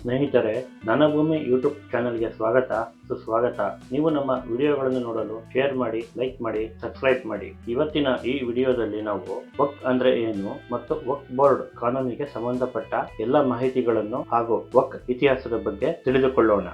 ಸ್ನೇಹಿತರೆ ನನಭೂಮಿ ಭೂಮಿ ಯೂಟ್ಯೂಬ್ ಚಾನೆಲ್ಗೆ ಸ್ವಾಗತ. ಸುಸ್ವಾಗತ. ನೀವು ನಮ್ಮ ವಿಡಿಯೋಗಳನ್ನು ನೋಡಲು ಶೇರ್ ಮಾಡಿ, ಲೈಕ್ ಮಾಡಿ, ಸಬ್ಸ್ಕ್ರೈಬ್ ಮಾಡಿ. ಇವತ್ತಿನ ಈ ವಿಡಿಯೋದಲ್ಲಿ ನಾವು ವಕ್ ಅಂದ್ರೆ ಏನು ಮತ್ತು ವಕ್ ಬೋರ್ಡ್ ಕಾನೂನಿಗೆ ಸಂಬಂಧಪಟ್ಟ ಎಲ್ಲ ಮಾಹಿತಿಗಳನ್ನು ಹಾಗೂ ವಕ್ ಇತಿಹಾಸದ ಬಗ್ಗೆ ತಿಳಿದುಕೊಳ್ಳೋಣ.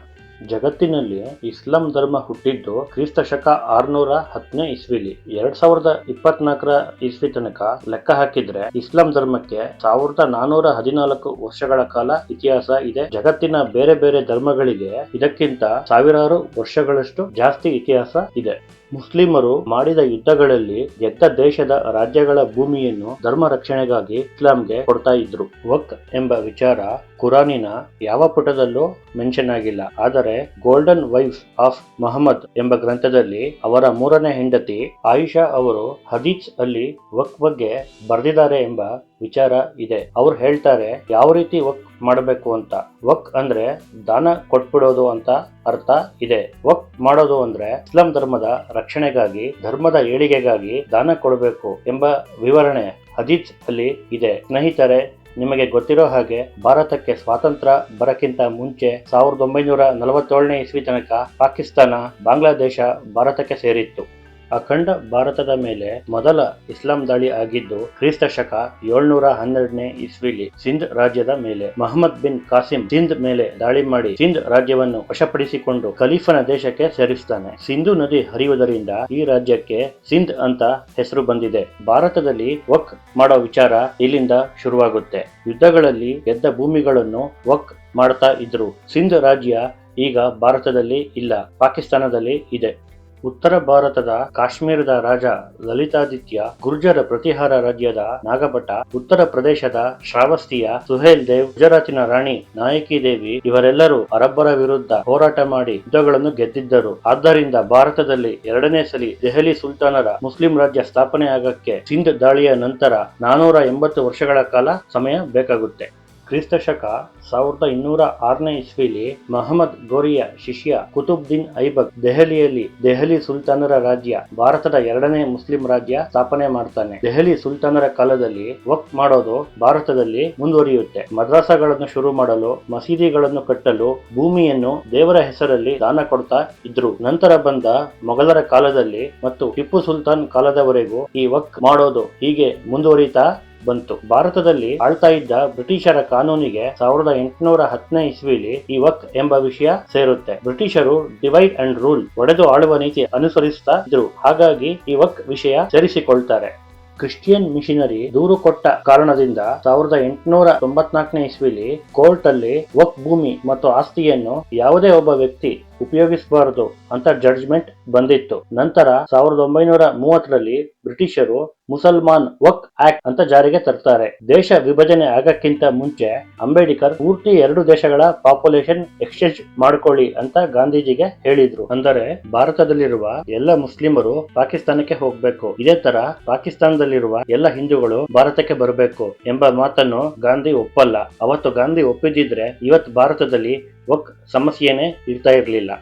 ಜಗತ್ತಿನಲ್ಲಿ ಇಸ್ಲಾಂ ಧರ್ಮ ಹುಟ್ಟಿದ್ದು ಕ್ರಿಸ್ತ ಶಕ ಆರ್ನೂರ ಹತ್ತನೇ ಇಸ್ವಿಲಿ. ಎರಡ್ ಸಾವಿರದ ಇಪ್ಪತ್ನಾಲ್ಕರ ಇಸ್ವಿ ತನಕ ಲೆಕ್ಕ ಹಾಕಿದ್ರೆ ಇಸ್ಲಾಂ ಧರ್ಮಕ್ಕೆ ಸಾವಿರದ ನಾನೂರ ಹದಿನಾಲ್ಕು ವರ್ಷಗಳ ಕಾಲ ಇತಿಹಾಸ ಇದೆ. ಜಗತ್ತಿನ ಬೇರೆ ಬೇರೆ ಧರ್ಮಗಳಿಗೆ ಇದಕ್ಕಿಂತ ಸಾವಿರಾರು ವರ್ಷಗಳಷ್ಟು ಜಾಸ್ತಿ ಇತಿಹಾಸ ಇದೆ. ಮುಸ್ಲಿಮರು ಮಾಡಿದ ಯುದ್ಧಗಳಲ್ಲಿ ಗೆದ್ದ ದೇಶದ ರಾಜ್ಯಗಳ ಭೂಮಿಯನ್ನು ಧರ್ಮ ರಕ್ಷಣೆಗಾಗಿ ಇಸ್ಲಾಂಗೆ ಕೊಡ್ತಾ ಇದ್ರು. ವಕ್ ಎಂಬ ವಿಚಾರ ಕುರಾನಿನ ಯಾವ ಪುಟದಲ್ಲೂ ಮೆನ್ಷನ್ ಆಗಿಲ್ಲ. ಆದರೆ ಗೋಲ್ಡನ್ ವೈಫ್ ಆಫ್ ಮೊಹಮ್ಮದ್ ಎಂಬ ಗ್ರಂಥದಲ್ಲಿ ಅವರ ಮೂರನೇ ಹೆಂಡತಿ ಆಯಿಷಾ ಅವರು ಹದೀಜ್ ಅಲ್ಲಿ ವಕ್ ಬಗ್ಗೆ ಬರೆದಿದ್ದಾರೆ ಎಂಬ ವಿಚಾರ ಇದೆ. ಅವ್ರು ಹೇಳ್ತಾರೆ, ಯಾವ ರೀತಿ ವಕ್ ಮಾಡಬೇಕು ಅಂತ. ವಕ್ ಅಂದ್ರೆ ದಾನ ಕೊಟ್ಬಿಡೋದು ಅಂತ ಅರ್ಥ ಇದೆ. ವಕ್ ಮಾಡೋದು ಅಂದ್ರೆ ಇಸ್ಲಾಂ ಧರ್ಮದ ರಕ್ಷಣೆಗಾಗಿ, ಧರ್ಮದ ಏಳಿಗೆಗಾಗಿ ದಾನ ಕೊಡಬೇಕು ಎಂಬ ವಿವರಣೆ ಹದೀಜ್ ಅಲ್ಲಿ ಇದೆ. ಸ್ನೇಹಿತರೆ, ನಿಮಗೆ ಗೊತ್ತಿರೋ ಹಾಗೆ ಭಾರತಕ್ಕೆ ಸ್ವಾತಂತ್ರ್ಯ ಬರಕ್ಕಿಂತ ಮುಂಚೆ ಸಾವಿರದ ಒಂಬೈನೂರ ನಲವತ್ತೇಳನೇ ಇಸ್ವಿ ತನಕ ಪಾಕಿಸ್ತಾನ, ಬಾಂಗ್ಲಾದೇಶ ಭಾರತಕ್ಕೆ ಸೇರಿತ್ತು. ಅಖಂಡ ಭಾರತದ ಮೇಲೆ ಮೊದಲ ಇಸ್ಲಾಂ ದಾಳಿ ಆಗಿದ್ದು, ಕ್ರಿಸ್ತ ಶಕ ಏಳ್ನೂರ ಹನ್ನೆರಡನೇ ಇಸ್ವಿಲಿ ಸಿಂಧ್ ರಾಜ್ಯದ ಮೇಲೆ ಮಹಮ್ಮದ್ ಬಿನ್ ಕಾಸಿಂ ಸಿಂಧ್ ಮೇಲೆ ದಾಳಿ ಮಾಡಿ ಸಿಂಧ್ ರಾಜ್ಯವನ್ನು ವಶಪಡಿಸಿಕೊಂಡು ಖಲೀಫನ ದೇಶಕ್ಕೆ ಸೇರಿಸ್ತಾನೆ. ಸಿಂಧು ನದಿ ಹರಿಯುವುದರಿಂದ ಈ ರಾಜ್ಯಕ್ಕೆ ಸಿಂಧ್ ಅಂತ ಹೆಸರು ಬಂದಿದೆ. ಭಾರತದಲ್ಲಿ ವಕ್ ಮಾಡೋ ವಿಚಾರ ಇಲ್ಲಿಂದ ಶುರುವಾಗುತ್ತೆ. ಯುದ್ಧಗಳಲ್ಲಿ ಗೆದ್ದ ಭೂಮಿಗಳನ್ನು ವಕ್ ಮಾಡ್ತಾ ಇದ್ರು. ಸಿಂಧ್ ರಾಜ್ಯ ಈಗ ಭಾರತದಲ್ಲಿ ಇಲ್ಲ, ಪಾಕಿಸ್ತಾನದಲ್ಲಿ ಇದೆ. ಉತ್ತರ ಭಾರತದ ಕಾಶ್ಮೀರದ ರಾಜ ಲಲಿತಾದಿತ್ಯ ಗುರ್ಜರ ಪ್ರತಿಹಾರ ರಾಜ್ಯದ ನಾಗಭಟ ಉತ್ತರ ಪ್ರದೇಶದ ಶ್ರಾವಸ್ತಿಯ ಸುಹೇಲ್ ದೇವ್, ಗುಜರಾತಿನ ರಾಣಿ ನಾಯಕಿ ದೇವಿ ಇವರೆಲ್ಲರೂ ಅರಬ್ಬರ ವಿರುದ್ಧ ಹೋರಾಟ ಮಾಡಿ ಯುದ್ಧಗಳನ್ನು ಗೆದ್ದಿದ್ದರು. ಆದ್ದರಿಂದ ಭಾರತದಲ್ಲಿ ಎರಡನೇ ಸಲಿ ದೆಹಲಿ ಸುಲ್ತಾನರ ಮುಸ್ಲಿಂ ರಾಜ್ಯ ಸ್ಥಾಪನೆ ಆಗಕ್ಕೆ ಸಿಂಧ್ ದಾಳಿಯ ನಂತರ ನಾನೂರ ಎಂಬತ್ತು ವರ್ಷಗಳ ಕಾಲ ಸಮಯ ಬೇಕಾಗುತ್ತೆ. ಕ್ರಿಸ್ತ ಶಕ ಸಾವಿರದ ಇನ್ನೂರ ಆರನೇ ಇಸ್ವಿಲಿ ಮಹಮ್ಮದ್ ಗೋರಿಯ ಶಿಷ್ಯ ಕುತುಬ್ದೀನ್ ಐಬಕ್ ದೆಹಲಿಯಲ್ಲಿ ದೆಹಲಿ ಸುಲ್ತಾನರ ರಾಜ್ಯ, ಭಾರತದ ಎರಡನೇ ಮುಸ್ಲಿಂ ರಾಜ್ಯ ಸ್ಥಾಪನೆ ಮಾಡ್ತಾನೆ. ದೆಹಲಿ ಸುಲ್ತಾನರ ಕಾಲದಲ್ಲಿ ವಕ್ ಮಾಡೋದು ಭಾರತದಲ್ಲಿ ಮುಂದುವರಿಯುತ್ತೆ. ಮದ್ರಾಸಗಳನ್ನು ಶುರು ಮಾಡಲು, ಮಸೀದಿಗಳನ್ನು ಕಟ್ಟಲು, ಭೂಮಿಯನ್ನು ದೇವರ ಹೆಸರಲ್ಲಿ ದಾನ ಕೊಡ್ತಾ ಇದ್ರು. ನಂತರ ಬಂದ ಮೊಘಲರ ಕಾಲದಲ್ಲಿ ಮತ್ತು ಟಿಪ್ಪು ಸುಲ್ತಾನ್ ಕಾಲದವರೆಗೂ ಈ ವಕ್ ಮಾಡೋದು ಹೀಗೆ ಮುಂದುವರಿತಾ ಬಂತು. ಭಾರತದಲ್ಲಿ ಆಳ್ತಾ ಇದ್ದ ಬ್ರಿಟಿಷರ ಕಾನೂನಿಗೆ ಸಾವಿರದ ಎಂಟುನೂರ ಹತ್ತನೇ ಇಸ್ವಿಲಿ ಈ ವಕ್ ಎಂಬ ವಿಷಯ ಸೇರುತ್ತೆ. ಬ್ರಿಟಿಷರು ಡಿವೈಡ್ ಅಂಡ್ ರೂಲ್, ಒಡೆದು ಆಳುವ ನೀತಿ ಅನುಸರಿಸ್ತಾ ಇದ್ರು. ಹಾಗಾಗಿ ಈ ವಕ್ ವಿಷಯ ಸೇರಿಸಿಕೊಳ್ತಾರೆ. ಕ್ರಿಶ್ಚಿಯನ್ ಮಿಷನರಿ ದೂರು ಕೊಟ್ಟ ಕಾರಣದಿಂದ ಸಾವಿರದ ಎಂಟುನೂರ ತೊಂಬತ್ನಾಲ್ಕನೇ ಇಸ್ವಿಲಿ ಕೋರ್ಟ್ ಅಲ್ಲಿ ವಕ್ ಭೂಮಿ ಮತ್ತು ಆಸ್ತಿಯನ್ನು ಯಾವುದೇ ಒಬ್ಬ ವ್ಯಕ್ತಿ ಉಪಯೋಗಿಸಬಾರದು ಅಂತ ಜಡ್ಜ್ಮೆಂಟ್ ಬಂದಿತ್ತು. ನಂತರ ಸಾವಿರದ ಒಂಬೈನೂರ ಮೂವತ್ತರಲ್ಲಿ ಬ್ರಿಟಿಷರು ಮುಸಲ್ಮಾನ್ ವಕ್ ಆಕ್ಟ್ ಅಂತ ಜಾರಿಗೆ ತರ್ತಾರೆ. ದೇಶ ವಿಭಜನೆ ಆಗಕ್ಕಿಂತ ಮುಂಚೆ ಅಂಬೇಡ್ಕರ್ ಪೂರ್ತಿ ಎರಡು ದೇಶಗಳ ಪಾಪ್ಯುಲೇಷನ್ ಎಕ್ಸ್ಚೇಂಜ್ ಮಾಡ್ಕೊಳ್ಳಿ ಅಂತ ಗಾಂಧೀಜಿಗೆ ಹೇಳಿದ್ರು. ಅಂದರೆ ಭಾರತದಲ್ಲಿರುವ ಎಲ್ಲ ಮುಸ್ಲಿಮರು ಪಾಕಿಸ್ತಾನಕ್ಕೆ ಹೋಗ್ಬೇಕು. ಇದೇ ತರ ಪಾಕಿಸ್ತಾನದಲ್ಲಿರುವ ಎಲ್ಲ ಹಿಂದೂಗಳು ಭಾರತಕ್ಕೆ ಬರಬೇಕು ಎಂಬ ಮಾತನ್ನು ಗಾಂಧಿ ಒಪ್ಪಲ್ಲ. ಅವತ್ತು ಗಾಂಧಿ ಒಪ್ಪಿದಿದ್ರೆ ಇವತ್ತು ಭಾರತದಲ್ಲಿ ವಕ್ ಸಮಸ್ಯೆನೇ ಇರ್ತಾ ಇರಲಿಲ್ಲ.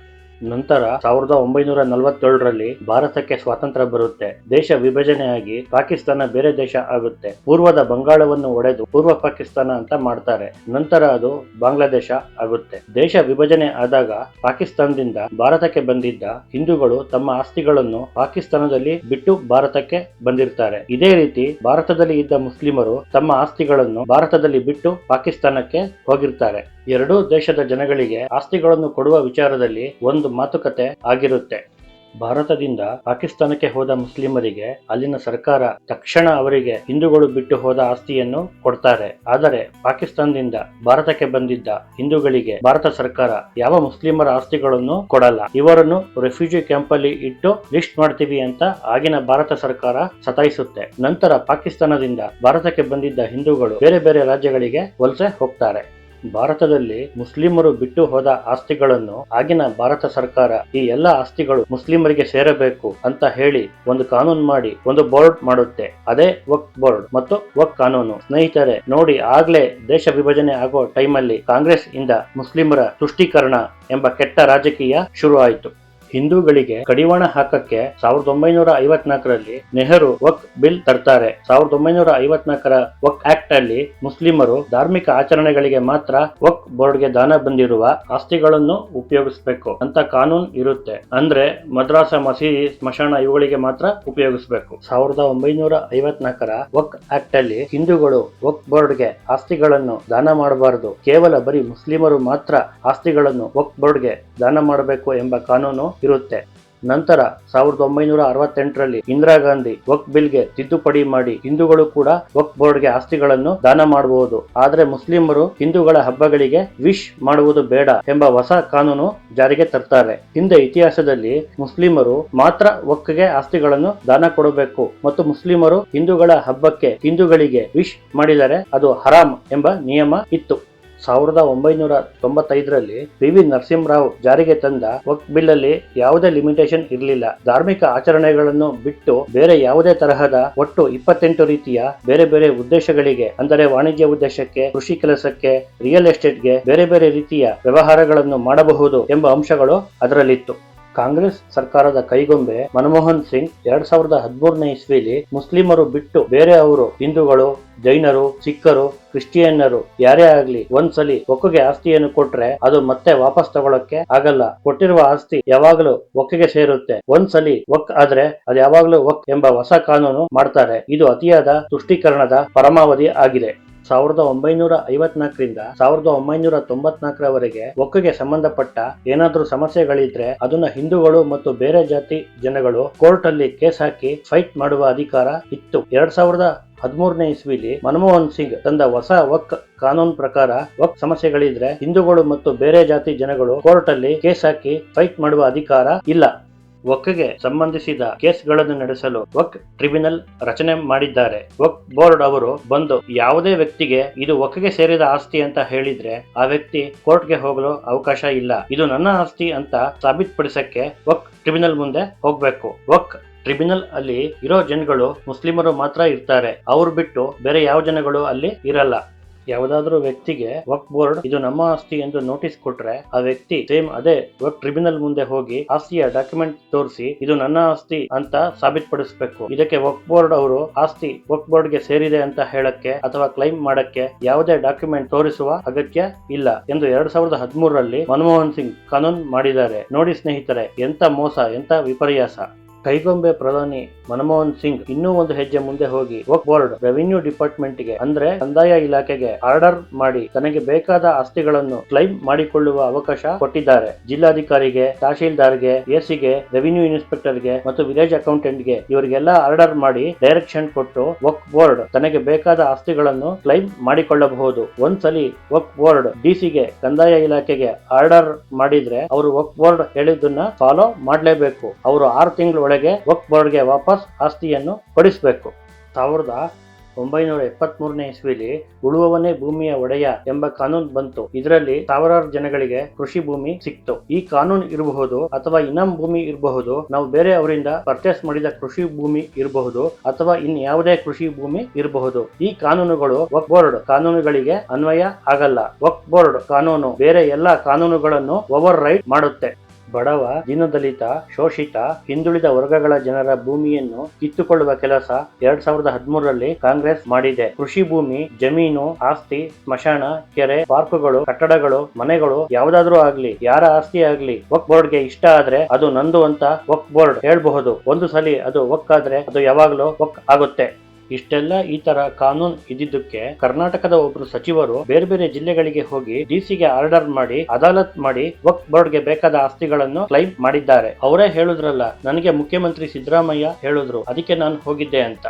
ನಂತರ ಸಾವಿರದ ಒಂಬೈನೂರ ನಲವತ್ತೇಳರಲ್ಲಿ ಭಾರತಕ್ಕೆ ಸ್ವಾತಂತ್ರ್ಯ ಬರುತ್ತೆ. ದೇಶ ವಿಭಜನೆಯಾಗಿ ಪಾಕಿಸ್ತಾನ ಬೇರೆ ದೇಶ ಆಗುತ್ತೆ. ಪೂರ್ವದ ಬಂಗಾಳವನ್ನು ಒಡೆದು ಪೂರ್ವ ಪಾಕಿಸ್ತಾನ ಅಂತ ಮಾಡ್ತಾರೆ. ನಂತರ ಅದು ಬಾಂಗ್ಲಾದೇಶ ಆಗುತ್ತೆ. ದೇಶ ವಿಭಜನೆ ಆದಾಗ ಪಾಕಿಸ್ತಾನದಿಂದ ಭಾರತಕ್ಕೆ ಬಂದಿದ್ದ ಹಿಂದೂಗಳು ತಮ್ಮ ಆಸ್ತಿಗಳನ್ನು ಪಾಕಿಸ್ತಾನದಲ್ಲಿ ಬಿಟ್ಟು ಭಾರತಕ್ಕೆ ಬಂದಿರ್ತಾರೆ. ಇದೇ ರೀತಿ ಭಾರತದಲ್ಲಿ ಇದ್ದ ಮುಸ್ಲಿಮರು ತಮ್ಮ ಆಸ್ತಿಗಳನ್ನು ಭಾರತದಲ್ಲಿ ಬಿಟ್ಟು ಪಾಕಿಸ್ತಾನಕ್ಕೆ ಹೋಗಿರ್ತಾರೆ. ಎರಡೂ ದೇಶದ ಜನಗಳಿಗೆ ಆಸ್ತಿಗಳನ್ನು ಕೊಡುವ ವಿಚಾರದಲ್ಲಿ ಒಂದು ಮಾತುಕತೆ ಆಗಿರುತ್ತೆ. ಭಾರತದಿಂದ ಪಾಕಿಸ್ತಾನಕ್ಕೆ ಹೋದ ಮುಸ್ಲಿಮರಿಗೆ ಅಲ್ಲಿನ ಸರ್ಕಾರ ತಕ್ಷಣ ಅವರಿಗೆ ಹಿಂದೂಗಳು ಬಿಟ್ಟು ಹೋದ ಆಸ್ತಿಯನ್ನು ಕೊಡ್ತಾರೆ. ಆದರೆ ಪಾಕಿಸ್ತಾನದಿಂದ ಭಾರತಕ್ಕೆ ಬಂದಿದ್ದ ಹಿಂದೂಗಳಿಗೆ ಭಾರತ ಸರ್ಕಾರ ಯಾವ ಮುಸ್ಲಿಮರ ಆಸ್ತಿಗಳನ್ನು ಕೊಡಲ್ಲ. ಇವರನ್ನು ರೆಫ್ಯೂಜಿ ಕ್ಯಾಂಪ್ ಅಲ್ಲಿ ಇಟ್ಟು ಲಿಸ್ಟ್ ಮಾಡ್ತೀವಿ ಅಂತ ಆಗಿನ ಭಾರತ ಸರ್ಕಾರ ಸತಾಯಿಸುತ್ತೆ. ನಂತರ ಪಾಕಿಸ್ತಾನದಿಂದ ಭಾರತಕ್ಕೆ ಬಂದಿದ್ದ ಹಿಂದೂಗಳು ಬೇರೆ ಬೇರೆ ರಾಜ್ಯಗಳಿಗೆ ವಲಸೆ ಹೋಗ್ತಾರೆ. ಭಾರತದಲ್ಲಿ ಮುಸ್ಲಿಮರು ಬಿಟ್ಟು ಹೋದ ಆಸ್ತಿಗಳನ್ನು ಆಗಿನ ಭಾರತ ಸರ್ಕಾರ ಈ ಎಲ್ಲ ಆಸ್ತಿಗಳು ಮುಸ್ಲಿಮರಿಗೆ ಸೇರಬೇಕು ಅಂತ ಹೇಳಿ ಒಂದು ಕಾನೂನು ಮಾಡಿ, ಒಂದು ಬೋರ್ಡ್ ಮಾಡುತ್ತೆ. ಅದೇ ವಕ್ ಬೋರ್ಡ್ ಮತ್ತು ವಕ್ ಕಾನೂನು. ಸ್ನೇಹಿತರೆ, ನೋಡಿ ಆಗ್ಲೇ ದೇಶ ವಿಭಜನೆ ಆಗೋ ಟೈಮಲ್ಲಿ ಕಾಂಗ್ರೆಸ್ ಇಂದ ಮುಸ್ಲಿಮರ ತುಷ್ಟೀಕರಣ ಎಂಬ ಕೆಟ್ಟ ರಾಜಕೀಯ ಶುರು ಆಯಿತು ಹಿಂದೂಗಳಿಗೆ ಕಡಿವಾಣ ಹಾಕಕ್ಕೆ ಸಾವಿರದ ಒಂಬೈನೂರ ಐವತ್ನಾಲ್ಕರಲ್ಲಿ ನೆಹರು ವಕ್ ಬಿಲ್ ತರ್ತಾರೆ. ಸಾವಿರದ ಒಂಬೈನೂರ ಐವತ್ನಾಲ್ಕರ ವಕ್ ಆಕ್ಟ್ ಅಲ್ಲಿ ಮುಸ್ಲಿಮರು ಧಾರ್ಮಿಕ ಆಚರಣೆಗಳಿಗೆ ಮಾತ್ರ ವಕ್ ಬೋರ್ಡ್ಗೆ ದಾನ ಬಂದಿರುವ ಆಸ್ತಿಗಳನ್ನು ಉಪಯೋಗಿಸಬೇಕು ಅಂತ ಕಾನೂನು ಇರುತ್ತೆ. ಅಂದ್ರೆ ಮದ್ರಾಸ, ಮಸೀದಿ, ಸ್ಮಶಾನ ಇವುಗಳಿಗೆ ಮಾತ್ರ ಉಪಯೋಗಿಸಬೇಕು. ಸಾವಿರದ ಒಂಬೈನೂರ ಐವತ್ನಾಲ್ಕರ ವಕ್ ಆಕ್ಟ್ ಅಲ್ಲಿ ಹಿಂದೂಗಳು ವಕ್ ಬೋರ್ಡ್ಗೆ ಆಸ್ತಿಗಳನ್ನು ದಾನ ಮಾಡಬಾರದು. ಕೇವಲ ಬರೀ ಮುಸ್ಲಿಮರು ಮಾತ್ರ ಆಸ್ತಿಗಳನ್ನು ವಕ್ ಬೋರ್ಡ್ಗೆ ದಾನ ಮಾಡಬೇಕು ಎಂಬ ಕಾನೂನು ಇರುತ್ತೆ. ನಂತರ ಸಾವಿರದ ಒಂಬೈನೂರ ಅರವತ್ತೆಂಟರಲ್ಲಿ ಇಂದಿರಾ ಗಾಂಧಿ ವಕ್ ಬಿಲ್ಗೆ ತಿದ್ದುಪಡಿ ಮಾಡಿ ಹಿಂದೂಗಳು ಕೂಡ ವಕ್ ಬೋರ್ಡ್ಗೆ ಆಸ್ತಿಗಳನ್ನು ದಾನ ಮಾಡಬಹುದು ಆದರೆ ಮುಸ್ಲಿಮರು ಹಿಂದೂಗಳ ಹಬ್ಬಗಳಿಗೆ ವಿಶ್ ಮಾಡುವುದು ಬೇಡ ಎಂಬ ಹೊಸ ಕಾನೂನು ಜಾರಿಗೆ ತರ್ತಾರೆ. ಹಿಂದೆ ಇತಿಹಾಸದಲ್ಲಿ ಮುಸ್ಲಿಮರು ಮಾತ್ರ ವಕ್ಗೆ ಆಸ್ತಿಗಳನ್ನು ದಾನ ಕೊಡಬೇಕು ಮತ್ತು ಮುಸ್ಲಿಮರು ಹಿಂದೂಗಳ ಹಬ್ಬಕ್ಕೆ ಹಿಂದೂಗಳಿಗೆ ವಿಶ್ ಮಾಡಿದರೆ ಅದು ಹರಾಮ್ ಎಂಬ ನಿಯಮ ಇತ್ತು. ಸಾವಿರದ ಒಂಬೈನೂರ ತೊಂಬತ್ತೈದರಲ್ಲಿ ಪಿ ವಿ ನರಸಿಂಹರಾವ್ ಜಾರಿಗೆ ತಂದ ವಕ್ ಬಿಲ್ ಯಾವುದೇ ಲಿಮಿಟೇಷನ್ ಇರಲಿಲ್ಲ. ಧಾರ್ಮಿಕ ಆಚರಣೆಗಳನ್ನು ಬಿಟ್ಟು ಬೇರೆ ಯಾವುದೇ ತರಹದ ಒಟ್ಟು ಇಪ್ಪತ್ತೆಂಟು ರೀತಿಯ ಬೇರೆ ಬೇರೆ ಉದ್ದೇಶಗಳಿಗೆ, ಅಂದರೆ ವಾಣಿಜ್ಯ ಉದ್ದೇಶಕ್ಕೆ, ಕೃಷಿ ಕೆಲಸಕ್ಕೆ, ರಿಯಲ್ ಎಸ್ಟೇಟ್ಗೆ ಬೇರೆ ಬೇರೆ ರೀತಿಯ ವ್ಯವಹಾರಗಳನ್ನು ಮಾಡಬಹುದು ಎಂಬ ಅಂಶಗಳು ಅದರಲ್ಲಿತ್ತು. ಕಾಂಗ್ರೆಸ್ ಸರ್ಕಾರದ ಕೈಗೊಂಬೆ ಮನಮೋಹನ್ ಸಿಂಗ್ ಎರಡ್ ಸಾವಿರದ ಹದಿಮೂರನೇ ಇಸ್ವಿಲಿ ಮುಸ್ಲಿಮರು ಬಿಟ್ಟು ಬೇರೆ ಅವರು ಹಿಂದೂಗಳು, ಜೈನರು, ಸಿಖ್ಖರು, ಕ್ರಿಶ್ಚಿಯನ್ನರು ಯಾರೇ ಆಗ್ಲಿ ಒಂದ್ಸಲಿ ಒಕ್ಕಗೆ ಆಸ್ತಿಯನ್ನು ಕೊಟ್ರೆ ಅದು ಮತ್ತೆ ವಾಪಸ್ ತಗೊಳಕ್ಕೆ ಆಗಲ್ಲ. ಕೊಟ್ಟಿರುವ ಆಸ್ತಿ ಯಾವಾಗಲೂ ಒಕ್ಕಿಗೆ ಸೇರುತ್ತೆ. ಒಂದ್ಸಲಿ ಒಕ್ ಆದ್ರೆ ಅದು ಯಾವಾಗಲೂ ಒಕ್ ಎಂಬ ಹೊಸ ಕಾನೂನು ಮಾಡ್ತಾರೆ. ಇದು ಅತಿಯಾದ ತುಷ್ಟೀಕರಣದ ಪರಮಾವಧಿ ಆಗಿದೆ. ಸಾವಿರದ ಒಂಬೈನೂರ ಐವತ್ನಾಲ್ಕರಿಂದ ಸಾವಿರದ ಒಂಬೈನೂರ ತೊಂಬತ್ನಾಲ್ಕರವರೆಗೆ ಒಕ್ಕಗೆ ಸಂಬಂಧಪಟ್ಟ ಏನಾದರೂ ಸಮಸ್ಯೆಗಳಿದ್ರೆ ಅದನ್ನ ಹಿಂದೂಗಳು ಮತ್ತು ಬೇರೆ ಜಾತಿ ಜನಗಳು ಕೋರ್ಟ್ ಅಲ್ಲಿ ಕೇಸ್ ಹಾಕಿ ಫೈಟ್ ಮಾಡುವ ಅಧಿಕಾರ ಇತ್ತು. ಎರಡ್ ಸಾವಿರದ ಹದಿಮೂರನೇ ಇಸ್ವಿಲಿ ಮನಮೋಹನ್ ಸಿಂಗ್ ತಂದ ಹೊಸ ವಕ್ ಕಾನೂನು ಪ್ರಕಾರ ವಕ್ ಸಮಸ್ಯೆಗಳಿದ್ರೆ ಹಿಂದೂಗಳು ಮತ್ತು ಬೇರೆ ಜಾತಿ ಜನಗಳು ಕೋರ್ಟ್ ಅಲ್ಲಿ ಕೇಸ್ ಹಾಕಿ ಫೈಟ್ ಮಾಡುವ ಅಧಿಕಾರ ಇಲ್ಲ. ವಕ್ಗೆ ಸಂಬಂಧಿಸಿದ ಕೇಸ್ಗಳನ್ನು ನಡೆಸಲು ವಕ್ ಟ್ರಿಬ್ಯುನಲ್ ರಚನೆ ಮಾಡಿದ್ದಾರೆ. ಒಕ್ ಬೋರ್ಡ್ ಅವರು ಬಂದು ಯಾವುದೇ ವ್ಯಕ್ತಿಗೆ ಇದು ವಕ್ಗೆ ಸೇರಿದ ಆಸ್ತಿ ಅಂತ ಹೇಳಿದ್ರೆ ಆ ವ್ಯಕ್ತಿ ಕೋರ್ಟ್ಗೆ ಹೋಗಲು ಅವಕಾಶ ಇಲ್ಲ. ಇದು ನನ್ನ ಆಸ್ತಿ ಅಂತ ಸಾಬೀತುಪಡಿಸಕ್ಕೆ ವಕ್ ಟ್ರಿಬ್ಯುನಲ್ ಮುಂದೆ ಹೋಗ್ಬೇಕು. ವಕ್ ಟ್ರಿಬ್ಯುನಲ್ ಅಲ್ಲಿ ಇರೋ ಜನಗಳು ಮುಸ್ಲಿಮರು ಮಾತ್ರ ಇರ್ತಾರೆ. ಅವ್ರು ಬಿಟ್ಟು ಬೇರೆ ಯಾವ ಜನಗಳು ಅಲ್ಲಿ ಇರಲ್ಲ. ಯಾವುದಾದ್ರೂ ವ್ಯಕ್ತಿಗೆ ವಕ್ ಬೋರ್ಡ್ ಇದು ನಮ್ಮ ಆಸ್ತಿ ಎಂದು ನೋಟಿಸ್ ಕೊಟ್ರೆ ಆ ವ್ಯಕ್ತಿ ಸೇಮ್ ಅದೇ ವಕ್ ಟ್ರಿಬ್ಯುನಲ್ ಮುಂದೆ ಹೋಗಿ ಆಸ್ತಿಯ ಡಾಕ್ಯುಮೆಂಟ್ ತೋರಿಸಿ ಇದು ನನ್ನ ಆಸ್ತಿ ಅಂತ ಸಾಬೀತುಪಡಿಸಬೇಕು. ಇದಕ್ಕೆ ವಕ್ ಬೋರ್ಡ್ ಅವರು ಆಸ್ತಿ ವಕ್ ಬೋರ್ಡ್ಗೆ ಸೇರಿದೆ ಅಂತ ಹೇಳಕ್ಕೆ ಅಥವಾ ಕ್ಲೈಮ್ ಮಾಡಕ್ಕೆ ಯಾವುದೇ ಡಾಕ್ಯುಮೆಂಟ್ ತೋರಿಸುವ ಅಗತ್ಯ ಇಲ್ಲ ಎಂದು ಎರಡ್ ಸಾವಿರದ ಹದಿಮೂರರಲ್ಲಿ ಮನಮೋಹನ್ ಸಿಂಗ್ ಕಾನೂನು ಮಾಡಿದ್ದಾರೆ. ನೋಡಿ ಸ್ನೇಹಿತರೆ, ಎಂತ ಮೋಸ, ಎಂತ ವಿಪರ್ಯಾಸ. ಕೈಗೊಂಬೆ ಪ್ರಧಾನಿ ಮನಮೋಹನ್ ಸಿಂಗ್ ಇನ್ನೂ ಒಂದು ಹೆಜ್ಜೆ ಮುಂದೆ ಹೋಗಿ ವಕ್ ಬೋರ್ಡ್ ರೆವಿನ್ಯೂ ಡಿಪಾರ್ಟ್ಮೆಂಟ್ಗೆ ಅಂದ್ರೆ ಕಂದಾಯ ಇಲಾಖೆಗೆ ಆರ್ಡರ್ ಮಾಡಿ ತನಗೆ ಬೇಕಾದ ಆಸ್ತಿಗಳನ್ನು ಕ್ಲೈಮ್ ಮಾಡಿಕೊಳ್ಳುವ ಅವಕಾಶ ಕೊಟ್ಟಿದ್ದಾರೆ. ಜಿಲ್ಲಾಧಿಕಾರಿಗೆ, ತಹಶೀಲ್ದಾರ್ಗೆ, ಎಸಿಗೆ, ರೆವಿನ್ಯೂ ಇನ್ಸ್ಪೆಕ್ಟರ್ಗೆ ಮತ್ತು ವಿಲೇಜ್ ಅಕೌಂಟೆಂಟ್ಗೆ ಇವರಿಗೆಲ್ಲ ಆರ್ಡರ್ ಮಾಡಿ ಡೈರೆಕ್ಷನ್ ಕೊಟ್ಟು ವಕ್ ಬೋರ್ಡ್ ತನಗೆ ಬೇಕಾದ ಆಸ್ತಿಗಳನ್ನು ಕ್ಲೈಮ್ ಮಾಡಿಕೊಳ್ಳಬಹುದು. ಒಂದ್ಸಲಿ ವಕ್ ಬೋರ್ಡ್ ಡಿಸಿಗೆ ಕಂದಾಯ ಇಲಾಖೆಗೆ ಆರ್ಡರ್ ಮಾಡಿದ್ರೆ ಅವರು ವಕ್ ಬೋರ್ಡ್ ಹೇಳಿದ್ದನ್ನ ಫಾಲೋ ಮಾಡಲೇಬೇಕು. ಅವರು ಆರು ತಿಂಗಳ ಒಳಗೆ ವಕ್ ಬೋರ್ಡ್ಗೆ ವಾಪಸ್ ಆಸ್ತಿಯನ್ನು ಪಡಿಸಬೇಕು ಸಾವಿರದ ಒಂಬೈನೂರ ಎಪ್ಪತ್ತ್ ಮೂರನೇ ಇಸ್ವಿಲಿ ಉಳುವವನೇ ಭೂಮಿಯ ಒಡೆಯ ಎಂಬ ಕಾನೂನು ಬಂತು. ಇದರಲ್ಲಿ ಸಾವಿರಾರು ಜನಗಳಿಗೆ ಕೃಷಿ ಭೂಮಿ ಸಿಕ್ತು. ಈ ಕಾನೂನು ಇರಬಹುದು ಅಥವಾ ಇನ್ನಂ ಭೂಮಿ ಇರಬಹುದು, ನಾವು ಬೇರೆ ಅವರಿಂದ ಪರ್ಚೇಸ್ ಮಾಡಿದ ಕೃಷಿ ಭೂಮಿ ಇರಬಹುದು ಅಥವಾ ಇನ್ ಯಾವುದೇ ಕೃಷಿ ಭೂಮಿ ಇರಬಹುದು. ಈ ಕಾನೂನುಗಳು ವಕ್ ಬೋರ್ಡ್ ಕಾನೂನುಗಳಿಗೆ ಅನ್ವಯ ಆಗಲ್ಲ. ವಕ್ ಬೋರ್ಡ್ ಕಾನೂನು ಬೇರೆ ಎಲ್ಲಾ ಕಾನೂನುಗಳನ್ನು ಓವರ್ ರೈಡ್ ಮಾಡುತ್ತೆ. ಬಡವ, ದೀನದಲಿತ, ಶೋಷಿತ, ಹಿಂದುಳಿದ ವರ್ಗಗಳ ಜನರ ಭೂಮಿಯನ್ನು ಕಿತ್ತುಕೊಳ್ಳುವ ಕೆಲಸ ಎರಡ್ ಸಾವಿರದ ಹದಿಮೂರರಲ್ಲಿ ಕಾಂಗ್ರೆಸ್ ಮಾಡಿದೆ. ಕೃಷಿ ಭೂಮಿ, ಜಮೀನು, ಆಸ್ತಿ, ಸ್ಮಶಾನ, ಕೆರೆ, ಪಾರ್ಕ್ಗಳು, ಕಟ್ಟಡಗಳು, ಮನೆಗಳು ಯಾವುದಾದ್ರೂ ಆಗ್ಲಿ, ಯಾರ ಆಸ್ತಿ ಆಗ್ಲಿ ವಕ್ ಬೋರ್ಡ್ಗೆ ಇಷ್ಟ ಆದ್ರೆ ಅದು ನಂದು ಅಂತ ವಕ್ ಬೋರ್ಡ್ ಹೇಳ್ಬಹುದು. ಒಂದು ಸಲಿ ಅದು ವಕ್ ಆದ್ರೆ ಅದು ಯಾವಾಗ್ಲೂ ವಕ್ ಆಗುತ್ತೆ. ಇಷ್ಟೆಲ್ಲ ಈ ತರ ಕಾನೂನು ಇದ್ದಿದ್ದಕ್ಕೆ ಕರ್ನಾಟಕದ ಒಬ್ರು ಸಚಿವರು ಬೇರೆ ಬೇರೆ ಜಿಲ್ಲೆಗಳಿಗೆ ಹೋಗಿ ಡಿಸಿಗೆ ಆರ್ಡರ್ ಮಾಡಿ, ಅದಾಲತ್ ಮಾಡಿ ವಕ್ ಬೋರ್ಡ್ಗೆ ಬೇಕಾದ ಆಸ್ತಿಗಳನ್ನು ಕ್ಲೈಮ್ ಮಾಡಿದ್ದಾರೆ. ಅವರೇ ಹೇಳುದ್ರಲ್ಲ, ನನಗೆ ಮುಖ್ಯಮಂತ್ರಿ ಸಿದ್ದರಾಮಯ್ಯ ಹೇಳಿದ್ರು, ಅದಕ್ಕೆ ನಾನು ಹೋಗಿದ್ದೆ ಅಂತ.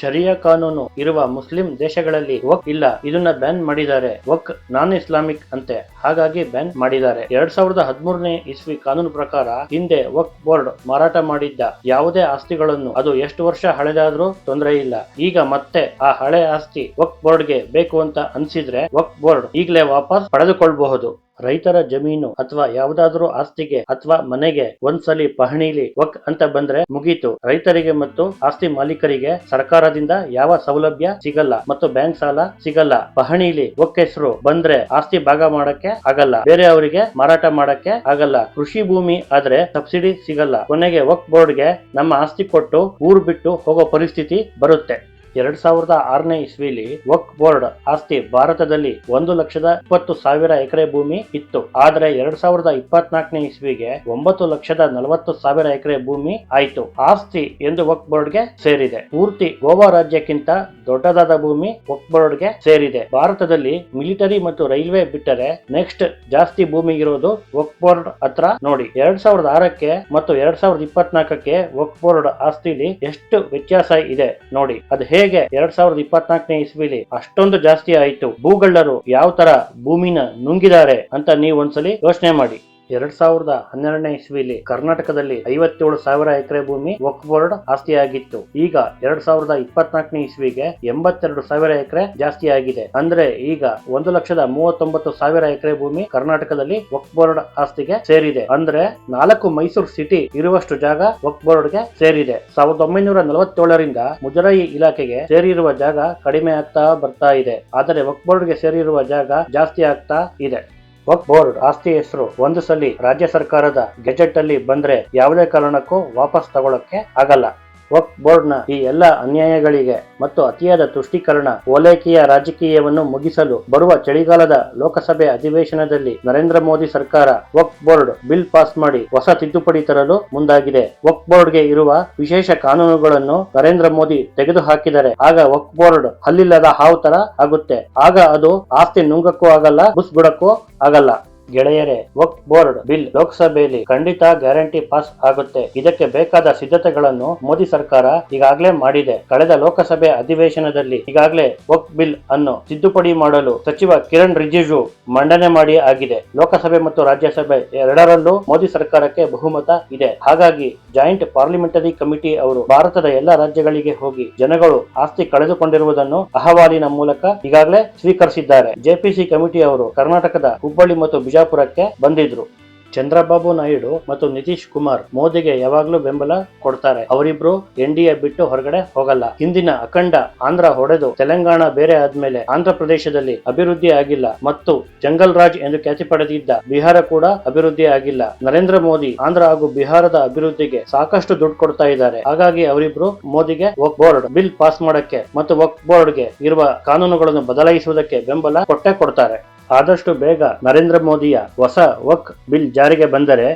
ಶರಿಯಾ ಕಾನೂನು ಇರುವ ಮುಸ್ಲಿಂ ದೇಶಗಳಲ್ಲಿ ವಕ್ ಇಲ್ಲ. ಇದನ್ನ ಬ್ಯಾನ್ ಮಾಡಿದ್ದಾರೆ. ವಕ್ ನಾನ್ ಇಸ್ಲಾಮಿಕ್ ಅಂತೆ. ಹಾಗಾಗಿ ಬ್ಯಾನ್ ಮಾಡಿದ್ದಾರೆ. ಎರಡ್ ಸಾವಿರದ ಹದಿಮೂರನೇ ಇಸ್ವಿ ಕಾನೂನು ಪ್ರಕಾರ ಹಿಂದೆ ವಕ್ ಬೋರ್ಡ್ ಮಾರಾಟ ಮಾಡಿದ್ದ ಯಾವುದೇ ಆಸ್ತಿಗಳನ್ನು ಅದು ಎಷ್ಟು ವರ್ಷ ಹಳೆದಾದ್ರೂ ತೊಂದರೆ ಇಲ್ಲ. ಈಗ ಮತ್ತೆ ಆ ಹಳೆ ಆಸ್ತಿ ವಕ್ ಬೋರ್ಡ್ಗೆ ಬೇಕು ಅಂತ ಅನ್ಸಿದ್ರೆ ವಕ್ ಬೋರ್ಡ್ ಈಗಲೇ ವಾಪಸ್ ಪಡೆದುಕೊಳ್ಬಹುದು. ರೈತರ ಜಮೀನು ಅಥವಾ ಯಾವುದಾದ್ರೂ ಆಸ್ತಿಗೆ ಅಥವಾ ಮನೆಗೆ ಒಂದ್ಸಲಿ ಪಹಣಿಲಿ ವಕ್ ಅಂತ ಬಂದ್ರೆ ಮುಗೀತು. ರೈತರಿಗೆ ಮತ್ತು ಆಸ್ತಿ ಮಾಲೀಕರಿಗೆ ಸರ್ಕಾರದಿಂದ ಯಾವ ಸೌಲಭ್ಯ ಸಿಗಲ್ಲ ಮತ್ತು ಬ್ಯಾಂಕ್ ಸಾಲ ಸಿಗಲ್ಲ. ಪಹಣಿಲಿ ಒಕ್ ಹೆಸರು ಬಂದ್ರೆ ಆಸ್ತಿ ಭಾಗ ಮಾಡಕ್ಕೆ ಆಗಲ್ಲ. ಬೇರೆ ಅವರಿಗೆ ಮಾರಾಟ ಮಾಡಕ್ಕೆ ಆಗಲ್ಲ. ಕೃಷಿ ಭೂಮಿ ಆದ್ರೆ ಸಬ್ಸಿಡಿ ಸಿಗಲ್ಲ. ಕೊನೆಗೆ ವಕ್ ಬೋರ್ಡ್ಗೆ ನಮ್ಮ ಆಸ್ತಿ ಕೊಟ್ಟು ಊರು ಬಿಟ್ಟು ಹೋಗೋ ಪರಿಸ್ಥಿತಿ ಬರುತ್ತೆ. ಎರಡ್ ಸಾವಿರದ ಆರನೇ ಇಸ್ವಿಲಿ ವಕ್ ಬೋರ್ಡ್ ಆಸ್ತಿ ಭಾರತದಲ್ಲಿ ಒಂದು ಲಕ್ಷದ ಇಪ್ಪತ್ತು ಸಾವಿರ ಎಕರೆ ಭೂಮಿ ಇತ್ತು. ಆದ್ರೆ ಎರಡ್ ಸಾವಿರದ ಇಪ್ಪತ್ನಾಲ್ಕನೇ ಇಸ್ವಿಗೆ ಒಂಬತ್ತು ಲಕ್ಷದ ನಲವತ್ತು ಸಾವಿರ ಎಕರೆ ಭೂಮಿ ಆಯ್ತು. ಆಸ್ತಿ ಎಂದು ವಕ್ ಬೋರ್ಡ್ಗೆ ಸೇರಿದೆ. ಪೂರ್ತಿ ಗೋವಾ ರಾಜ್ಯಕ್ಕಿಂತ ದೊಡ್ಡದಾದ ಭೂಮಿ ವಕ್ ಬೋರ್ಡ್ಗೆ ಸೇರಿದೆ. ಭಾರತದಲ್ಲಿ ಮಿಲಿಟರಿ ಮತ್ತು ರೈಲ್ವೆ ಬಿಟ್ಟರೆ ನೆಕ್ಸ್ಟ್ ಜಾಸ್ತಿ ಭೂಮಿ ಇರೋದು ವಕ್ ಬೋರ್ಡ್ ಹತ್ರ ನೋಡಿ. ಎರಡ್ ಸಾವಿರದ ಆರಕ್ಕೆ ಮತ್ತು ಎರಡ್ ಸಾವಿರದ ಇಪ್ಪತ್ನಾಲ್ಕಕ್ಕೆ ವಕ್ ಬೋರ್ಡ್ ಆಸ್ತಿಲಿ ಎಷ್ಟು ವ್ಯತ್ಯಾಸ ಇದೆ ನೋಡಿ. ಅದು ಹೇಗೆ ಎರಡ್ ಸಾವಿರದ ಇಪ್ಪತ್ನಾಲ್ಕನೇ ಇಸ್ವಿಲಿ ಅಷ್ಟೊಂದು ಜಾಸ್ತಿ ಆಯ್ತು. ಭೂಗಳ್ಳರು ಯಾವ ತರ ಭೂಮಿನ ನುಂಗಿದ್ದಾರೆ ಅಂತ ನೀವು ಒಂದ್ಸಲಿ ಯೋಚನೆ ಮಾಡಿ. ಎರಡ್ ಸಾವಿರದ ಹನ್ನೆರಡನೇ ಇಸ್ವಿಲಿ ಕರ್ನಾಟಕದಲ್ಲಿ ಐವತ್ತೇಳು ಸಾವಿರ ಎಕರೆ ಭೂಮಿ ವಕ್ಫ್ ಬೋರ್ಡ್ ಆಸ್ತಿಯಾಗಿತ್ತು. ಈಗ ಎರಡ್ ಸಾವಿರದ ಇಪ್ಪತ್ನಾಲ್ಕನೇ ಇಸ್ವಿಗೆ ಎಂಬತ್ತೆರಡು ಸಾವಿರ ಎಕರೆ ಜಾಸ್ತಿ ಆಗಿದೆ ಅಂದ್ರೆ ಈಗ ಒಂದು ಲಕ್ಷದ ಮೂವತ್ತೊಂಬತ್ತು ಸಾವಿರ ಎಕರೆ ಭೂಮಿ ಕರ್ನಾಟಕದಲ್ಲಿ ವಕ್ ಬೋರ್ಡ್ ಆಸ್ತಿಗೆ ಸೇರಿದೆ. ಅಂದ್ರೆ ನಾಲ್ಕು ಮೈಸೂರು ಸಿಟಿ ಇರುವಷ್ಟು ಜಾಗ ವಕ್ ಬೋರ್ಡ್ಗೆ ಸೇರಿದೆ. ಸಾವಿರದ ಒಂಬೈನೂರ ನಲವತ್ತೇಳರಿಂದ ಮುಜರಾಯಿ ಇಲಾಖೆಗೆ ಸೇರಿರುವ ಜಾಗ ಕಡಿಮೆ ಆಗ್ತಾ ಬರ್ತಾ ಇದೆ. ಆದರೆ ವಕ್ ಬೋರ್ಡ್ಗೆ ಸೇರಿರುವ ಜಾಗ ಜಾಸ್ತಿ ಆಗ್ತಾ ಇದೆ. ವಕ್ ಬೋರ್ಡ್ ಆಸ್ತಿ ಹೆಸರು ಒಂದು ಸಲಿ ರಾಜ್ಯ ಸರ್ಕಾರದ ಗೆಜೆಟ್ ಅಲ್ಲಿ ಬಂದ್ರೆ ಯಾವುದೇ ಕಾರಣಕ್ಕೂ ವಾಪಸ್ ತಗೊಳಕ್ಕೆ ಆಗಲ್ಲ. ವಕ್ ಬೋರ್ಡ್ನ ಈ ಎಲ್ಲ ಅನ್ಯಾಯಗಳಿಗೆ ಮತ್ತು ಅತಿಯಾದ ತುಷ್ಟೀಕರಣ ಓಲೈಕೆಯ ರಾಜಕೀಯವನ್ನು ಮುಗಿಸಲು ಬರುವ ಚಳಿಗಾಲದ ಲೋಕಸಭೆ ಅಧಿವೇಶನದಲ್ಲಿ ನರೇಂದ್ರ ಮೋದಿ ಸರ್ಕಾರ ವಕ್ ಬೋರ್ಡ್ ಬಿಲ್ ಪಾಸ್ ಮಾಡಿ ಹೊಸ ತಿದ್ದುಪಡಿ ತರಲು ಮುಂದಾಗಿದೆ. ವಕ್ ಬೋರ್ಡ್ಗೆ ಇರುವ ವಿಶೇಷ ಕಾನೂನುಗಳನ್ನು ನರೇಂದ್ರ ಮೋದಿ ತೆಗೆದು ಹಾಕಿದರೆ ಆಗ ವಕ್ ಬೋರ್ಡ್ ಹಲ್ಲಿಲ್ಲದ ಹಾವು ತರ ಆಗುತ್ತೆ. ಆಗ ಅದು ಆಸ್ತಿ ನುಂಗಕ್ಕೂ ಆಗಲ್ಲ ಬುಸ್ ಬಿಡಕ್ಕೂ ಆಗಲ್ಲ. ಗೆಳೆಯರೇ ವಕ್ ಬೋರ್ಡ್ ಬಿಲ್ ಲೋಕಸಭೆಯಲ್ಲಿ ಖಂಡಿತ ಗ್ಯಾರಂಟಿ ಪಾಸ್ ಆಗುತ್ತೆ. ಇದಕ್ಕೆ ಬೇಕಾದ ಸಿದ್ಧತೆಗಳನ್ನು ಮೋದಿ ಸರ್ಕಾರ ಈಗಾಗಲೇ ಮಾಡಿದೆ. ಕಳೆದ ಲೋಕಸಭೆ ಅಧಿವೇಶನದಲ್ಲಿ ಈಗಾಗಲೇ ವಕ್ ಬಿಲ್ ಅನ್ನು ತಿದ್ದುಪಡಿ ಮಾಡಲು ಸಚಿವ ಕಿರಣ್ ರಿಜಿಜು ಮಂಡನೆ ಮಾಡಿ ಆಗಿದೆ. ಲೋಕಸಭೆ ಮತ್ತು ರಾಜ್ಯಸಭೆ ಎರಡರಲ್ಲೂ ಮೋದಿ ಸರ್ಕಾರಕ್ಕೆ ಬಹುಮತ ಇದೆ. ಹಾಗಾಗಿ ಜಾಯಿಂಟ್ ಪಾರ್ಲಿಮೆಂಟರಿ ಕಮಿಟಿ ಅವರು ಭಾರತದ ಎಲ್ಲ ರಾಜ್ಯಗಳಿಗೆ ಹೋಗಿ ಜನಗಳು ಆಸ್ತಿ ಕಳೆದುಕೊಂಡಿರುವುದನ್ನು ಅಹವಾಲಿನ ಮೂಲಕ ಈಗಾಗಲೇ ಸ್ವೀಕರಿಸಿದ್ದಾರೆ. ಜೆಪಿಸಿ ಕಮಿಟಿ ಅವರು ಕರ್ನಾಟಕದ ಹುಬ್ಬಳ್ಳಿ ಮತ್ತು ಬಿಜಾಪುರಕ್ಕೆ ಬಂದಿದ್ರು. ಚಂದ್ರಬಾಬು ನಾಯ್ಡು ಮತ್ತು ನಿತೀಶ್ ಕುಮಾರ್ ಮೋದಿಗೆ ಯಾವಾಗ್ಲೂ ಬೆಂಬಲ ಕೊಡ್ತಾರೆ. ಅವರಿಬ್ರು ಎನ್ ಡಿ ಬಿಟ್ಟು ಹೊರಗಡೆ ಹೋಗಲ್ಲ. ಹಿಂದಿನ ಅಖಂಡ ಆಂಧ್ರ ಹೊಡೆದು ತೆಲಂಗಾಣ ಬೇರೆ ಆದ್ಮೇಲೆ ಆಂಧ್ರ ಪ್ರದೇಶದಲ್ಲಿ ಅಭಿವೃದ್ಧಿ ಆಗಿಲ್ಲ ಮತ್ತು ಜಂಗಲ್ ರಾಜ್ ಎಂದು ಖ್ಯಾತಿ ಪಡೆದಿದ್ದ ಬಿಹಾರ ಕೂಡ ಅಭಿವೃದ್ಧಿ ಆಗಿಲ್ಲ. ನರೇಂದ್ರ ಮೋದಿ ಆಂಧ್ರ ಹಾಗೂ ಬಿಹಾರದ ಅಭಿವೃದ್ಧಿಗೆ ಸಾಕಷ್ಟು ದುಡ್ಡು ಕೊಡ್ತಾ ಇದ್ದಾರೆ. ಹಾಗಾಗಿ ಅವರಿಬ್ರು ಮೋದಿಗೆ ವಕ್ ಬೋರ್ಡ್ ಬಿಲ್ ಪಾಸ್ ಮಾಡಕ್ಕೆ ಮತ್ತು ವಕ್ ಬೋರ್ಡ್ಗೆ ಇರುವ ಕಾನೂನುಗಳನ್ನು ಬದಲಾಯಿಸುವುದಕ್ಕೆ ಬೆಂಬಲ ಕೊಟ್ಟೆ ಕೊಡ್ತಾರೆ. ಆದಷ್ಟು ಬೇಗ ನರೇಂದ್ರ ಮೋದಿಯ ಹೊಸ ವಕ್ ಬಿಲ್ ಜಾರಿಗೆ ಬಂದರೆ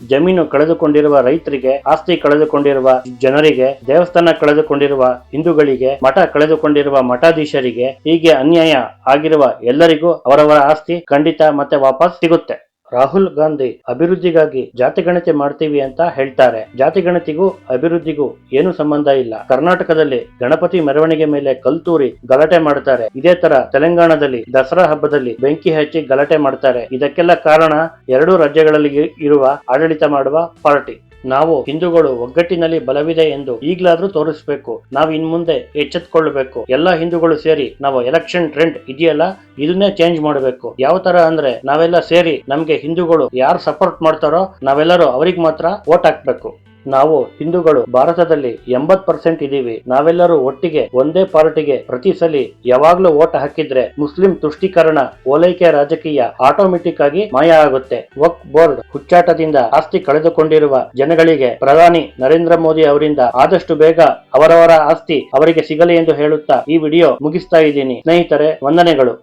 ಜಮೀನು ಕಳೆದುಕೊಂಡಿರುವ ರೈತರಿಗೆ, ಆಸ್ತಿ ಕಳೆದುಕೊಂಡಿರುವ ಜನರಿಗೆ, ದೇವಸ್ಥಾನ ಕಳೆದುಕೊಂಡಿರುವ ಹಿಂದೂಗಳಿಗೆ, ಮಠ ಕಳೆದುಕೊಂಡಿರುವ ಮಠಾಧೀಶರಿಗೆ ಹೀಗೆ ಅನ್ಯಾಯ ಆಗಿರುವ ಎಲ್ಲರಿಗೂ ಅವರವರ ಆಸ್ತಿ ಖಂಡಿತ ಮತ್ತೆ ವಾಪಸ್ ಸಿಗುತ್ತೆ. ರಾಹುಲ್ ಗಾಂಧಿ ಅಭಿವೃದ್ಧಿಗಾಗಿ ಜಾತಿಗಣತಿ ಮಾಡ್ತೀವಿ ಅಂತ ಹೇಳ್ತಾರೆ. ಜಾತಿಗಣತಿಗೂ ಅಭಿವೃದ್ಧಿಗೂ ಏನು ಸಂಬಂಧ ಇಲ್ಲ. ಕರ್ನಾಟಕದಲ್ಲಿ ಗಣಪತಿ ಮೆರವಣಿಗೆ ಮೇಲೆ ಕಲ್ತೂರಿ ಗಲಾಟೆ ಮಾಡ್ತಾರೆ. ಇದೇ ತರ ತೆಲಂಗಾಣದಲ್ಲಿ ದಸರಾ ಹಬ್ಬದಲ್ಲಿ ಬೆಂಕಿ ಹಚ್ಚಿ ಗಲಾಟೆ ಮಾಡ್ತಾರೆ. ಇದಕ್ಕೆಲ್ಲ ಕಾರಣ ಎರಡೂ ರಾಜ್ಯಗಳಲ್ಲಿ ಇರುವ ಆಡಳಿತ ಮಾಡುವ ಪಾರ್ಟಿ. ನಾವು ಹಿಂದೂಗಳು ಒಗ್ಗಟ್ಟಿನಲ್ಲಿ ಬಲವಿದೆ ಎಂದು ಈಗ್ಲಾದ್ರೂ ತೋರಿಸಬೇಕು. ನಾವು ಇನ್ ಮುಂದೆ ಎಚ್ಚೆತ್ಕೊಳ್ಬೇಕು. ಎಲ್ಲಾ ಹಿಂದೂಗಳು ಸೇರಿ ನಾವು ಎಲೆಕ್ಷನ್ ಟ್ರೆಂಡ್ ಇದೆಯಲ್ಲ? ಇದನ್ನೇ ಚೇಂಜ್ ಮಾಡಬೇಕು. ಯಾವ ತರ ಅಂದ್ರೆ ನಾವೆಲ್ಲ ಸೇರಿ ನಮ್ಗೆ ಹಿಂದೂಗಳು ಯಾರು ಸಪೋರ್ಟ್ ಮಾಡ್ತಾರೋ ನಾವೆಲ್ಲರೂ ಅವ್ರಿಗೆ ಮಾತ್ರ ವೋಟ್ ಹಾಕ್ಬೇಕು. ನಾವು ಹಿಂದೂಗಳು ಭಾರತದಲ್ಲಿ ಎಂಬತ್ ಪರ್ಸೆಂಟ್ ಇದೀವಿ. ನಾವೆಲ್ಲರೂ ಒಟ್ಟಿಗೆ, ಒಂದೇ ಪಾರ್ಟಿಗೆ ಪ್ರತಿ ಸಲಿ ಯಾವಾಗ್ಲೂ ಓಟ್ ಹಾಕಿದ್ರೆ ಮುಸ್ಲಿಂ ತುಷ್ಟೀಕರಣ ಓಲೈಕೆ ರಾಜಕೀಯ ಆಟೋಮೆಟಿಕ್ ಆಗಿ ಮಾಯ ಆಗುತ್ತೆ. ವಕ್ ಬೋರ್ಡ್ ಹುಚ್ಚಾಟದಿಂದ ಆಸ್ತಿ ಕಳೆದುಕೊಂಡಿರುವ ಜನಗಳಿಗೆ ಪ್ರಧಾನಿ ನರೇಂದ್ರ ಮೋದಿ ಅವರಿಂದ ಆದಷ್ಟು ಬೇಗ ಅವರವರ ಆಸ್ತಿ ಅವರಿಗೆ ಸಿಗಲಿ ಎಂದು ಹೇಳುತ್ತಾ ಈ ವಿಡಿಯೋ ಮುಗಿಸ್ತಾ ಇದ್ದೀನಿ. ಸ್ನೇಹಿತರೆ, ವಂದನೆಗಳು.